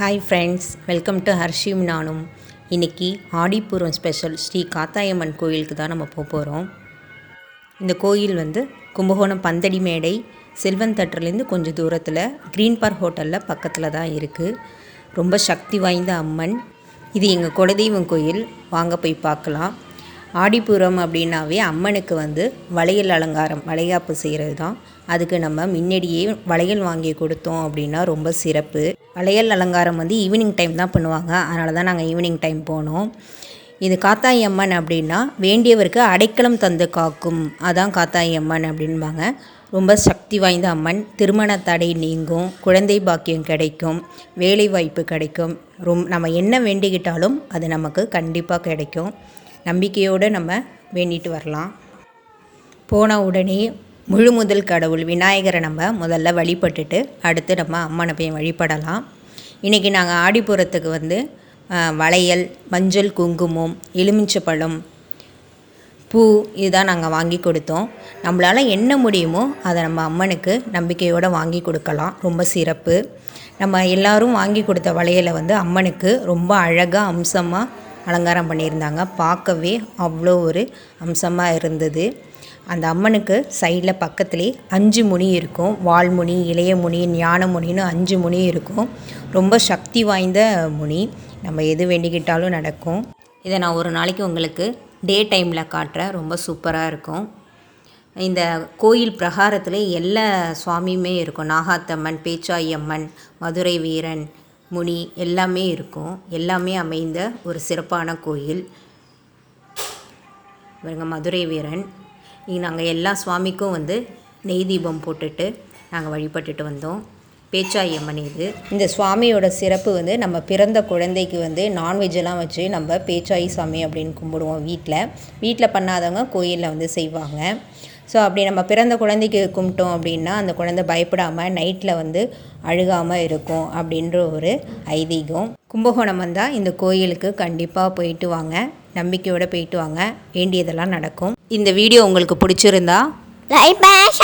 Hi friends welcome to Harshim நானும் இன்றைக்கி Aadipooram special Sri Kathayamman கோயிலுக்கு தான் நம்ம போக போகிறோம் இந்த கோயில் வந்து கும்பகோணம் பந்தடி மேடை செல்வன் தட்டுலேருந்து கொஞ்சம் தூரத்தில் க்ரீன் பார்க் ஹோட்டலில் பக்கத்தில் தான் இருக்குது ரொம்ப சக்தி வாய்ந்த அம்மன். இது எங்கள் குலதெய்வம் கோயில். வாங்க போய் பார்க்கலாம். ஆடிப்பூரம் அப்படின்னாவே அம்மனுக்கு வந்து வளையல் அலங்காரம் வளைகாப்பு செய்கிறது தான் அதுக்கு நம்ம முன்னாடியே வளையல் வாங்கி கொடுத்தோம் அப்படின்னா ரொம்ப சிறப்பு. வளையல் அலங்காரம் வந்து ஈவினிங் டைம் தான் பண்ணுவாங்க. அதனால தான் நாங்கள் ஈவினிங் டைம் போனோம். இது காத்தாயி அம்மன் அப்படின்னா வேண்டியவருக்கு அடைக்கலம் தந்து காக்கும். அதான் காத்தாயி அம்மன் அப்படின்பாங்க. ரொம்ப சக்தி வாய்ந்த அம்மன். திருமண தடை நீங்கும். குழந்தை பாக்கியம் கிடைக்கும். வேலை வாய்ப்பு கிடைக்கும். ரொம் நம்ம என்ன வேண்டிக்கிட்டாலும் அது நமக்கு கண்டிப்பாக கிடைக்கும். நம்பிக்கையோடு நம்ம வேண்டிட்டு வரலாம். போன உடனே முழு முதல் கடவுள் விநாயகரை நம்ம முதல்ல வழிபட்டுட்டு அடுத்து நம்ம அம்மனை போய் வழிபடலாம். இன்றைக்கி நாங்கள் ஆடிப்புறத்துக்கு வந்து வளையல் மஞ்சள் குங்குமம் எலுமிச்சப்பழம் பூ இதுதான் நாங்கள் வாங்கி கொடுத்தோம். நம்மளால் என்ன முடியுமோ அதை நம்ம அம்மனுக்கு நம்பிக்கையோடு வாங்கி கொடுக்கலாம். ரொம்ப சிறப்பு. நம்ம எல்லோரும் வாங்கி கொடுத்த வளையலை வந்து அம்மனுக்கு ரொம்ப அழகாக அம்சமாக அலங்காரம் பண்ணியிருந்தாங்க. பார்க்கவே அவ்வளோ ஒரு அம்சமாக இருந்தது. அந்த அம்மனுக்கு சைடில் பக்கத்துலேயே அஞ்சு முனி இருக்கும். வால்முனி இளைய முனி ஞான முனின்னு அஞ்சு முனி இருக்கும். ரொம்ப சக்தி வாய்ந்த முனி. நம்ம எது வேண்டிக்கிட்டாலும் நடக்கும். இதை நான் ஒரு நாளைக்கு உங்களுக்கு டே டைமில் காட்டுறேன். ரொம்ப சூப்பராக இருக்கும். இந்த கோயில் பிரகாரத்தில் எல்லா சுவாமியுமே இருக்கும். நாகாத்தம்மன் பேச்சாயம்மன் மதுரை வீரன் முனி எல்லாமே இருக்கும். எல்லாமே அமைந்த ஒரு சிறப்பான கோயில். இவங்க மதுரை வீரன். இங்கே நாங்கள் எல்லா சுவாமிக்கும் வந்து நெய் தீபம் போட்டுட்டு நாங்கள் வழிபட்டுட்டு வந்தோம். பேச்சாயம்மன் இது. இந்த சுவாமியோட சிறப்பு வந்து நம்ம பிறந்த குழந்தைக்கு வந்து நான்வெஜ்ஜெல்லாம் வச்சு நம்ம பேச்சாயி சாமி அப்படின்னு கும்பிடுவோம் வீட்டில் வீட்டில் பண்ணாதவங்க கோயிலில் வந்து செய்வாங்க. ஸோ அப்படி நம்ம பிறந்த குழந்தைக்கு கும்பிட்டோம் அப்படின்னா அந்த குழந்தை பயப்படாமல் நைட்டில் வந்து அழுகாமல் இருக்கும் அப்படின்ற ஒரு ஐதீகம். கும்பகோணம் வந்தால் இந்த கோயிலுக்கு கண்டிப்பாக போயிட்டு வாங்க. நம்பிக்கையோடு போயிட்டு வாங்க. வேண்டியதெல்லாம் நடக்கும். இந்த வீடியோ உங்களுக்கு பிடிச்சிருந்தா பாய்